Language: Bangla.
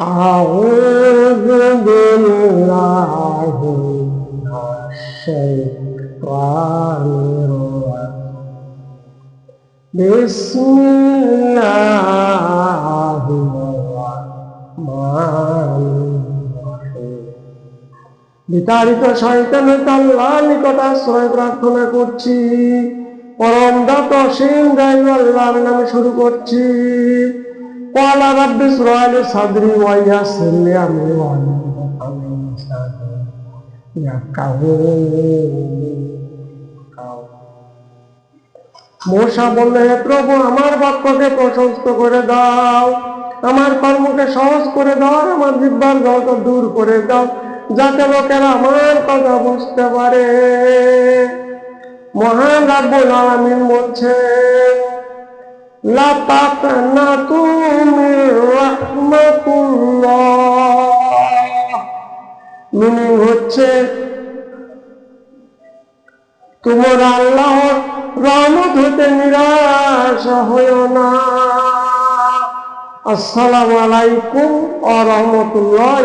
أعوذ بالله من الشيطان الرجيم بسم الله الرحمن الرحيم বিতাড়িত শয়তানের আল্লাহ নিকট আশ্রয় প্রার্থনা করছি পরম দাত অসীম গাইব আল্লাহর নামে শুরু করছি قال رب اشرح لي صدري ويسر لي امري واحلل عقدة من لساني يفقهوا মশা বললে হে প্রভু আমার বাক্যকে প্রশস্ত করে দাও আমার কর্মকে সহজ করে দাও আর আমার জিব্বার জগত দূর করে দাও যাতে লোকেরা আমার কথা বুঝতে পারে মহান রাব্বুল আলামিন বলছেন লা তাকনাতু মির মিনিং হচ্ছে তোমার আল্লাহ রহমত হতে নিরাশ হইও না। আসসালামু আলাইকুম আ রহমতুল্লাহ